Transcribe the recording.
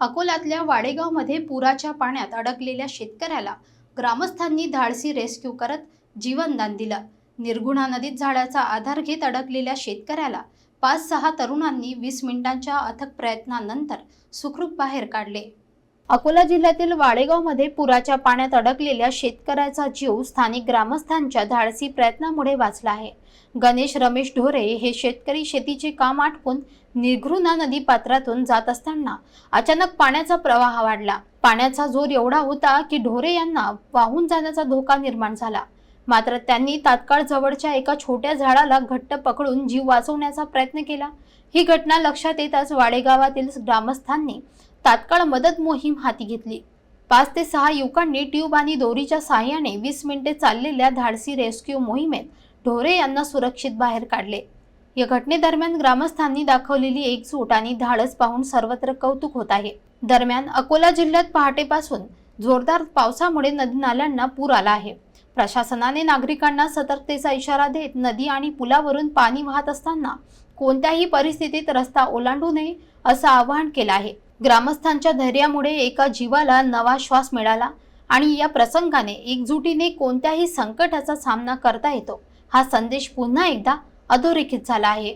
अकोल्यातल्या वाडेगावमध्ये पुराच्या पाण्यात अडकलेल्या शेतकऱ्याला ग्रामस्थांनी धाडसी रेस्क्यू करत जीवनदान दिलं. निर्गुणा नदीत झाडाचा आधार घेत अडकलेल्या शेतकऱ्याला पाच सहा तरुणांनी वीस मिनिटांच्या अथक प्रयत्नानंतर सुखरूप बाहेर काढले. अकोला जिल्ह्यातील वाडेगावमध्ये पुराच्या पाण्यात अडकलेल्या शेतकऱ्याचा जीव स्थानिक ग्रामस्थांच्या धाडसी प्रयत्नामुळे वाचला आहे. गणेश रमेश ढोरे हे शेतकरी शेतीचे काम आटपून निर्घृणा नदी पात्रातून जात असताना अचानक पाण्याचा प्रवाह वाढला. पाण्याचा जोर एवढा होता की ढोरे यांना वाहून जाण्याचा धोका निर्माण झाला. मात्र त्यांनी तात्काळ जवळच्या एका छोट्या झाडाला घट्ट पकडून जीव वाचवण्याचा प्रयत्न केला. ही घटना लक्षात येताच वाडेगावातील ग्रामस्थांनी तात्काळ मदत मोहीम हाती घेतली. पाच ते सहा युवकांनी ट्यूब आणि दोरीच्या सहाय्याने वीस मिनिटे चाललेल्या धाडसी रेस्क्यू मोहिमेत ढोरे यांना सुरक्षित बाहेर काढले. या घटनेदरम्यान ग्रामस्थांनी दाखवलेली एकजूट आणि धाडस पाहून सर्वत्र कौतुक होत आहे. दरम्यान अकोला जिल्ह्यात पहाटेपासून जोरदार पावसामुळे नदी नाल्यांना पूर आला आहे. प्रशासनाने नागरिकांना सतर्कतेचा इशारा देत नदी आणि पुलावरून पाणी वाहत असताना कोणत्याही परिस्थितीत रस्ता ओलांडू नये असं आवाहन केलं आहे. ग्रामस्थांच्या धैर्यामुळे एका जीवाला नवा श्वास मिळाला आणि या प्रसंगाने एकजुटीने कोणत्याही संकटाचा सामना करता येतो हा संदेश पुन्हा एकदा अधोरेखित झाला आहे.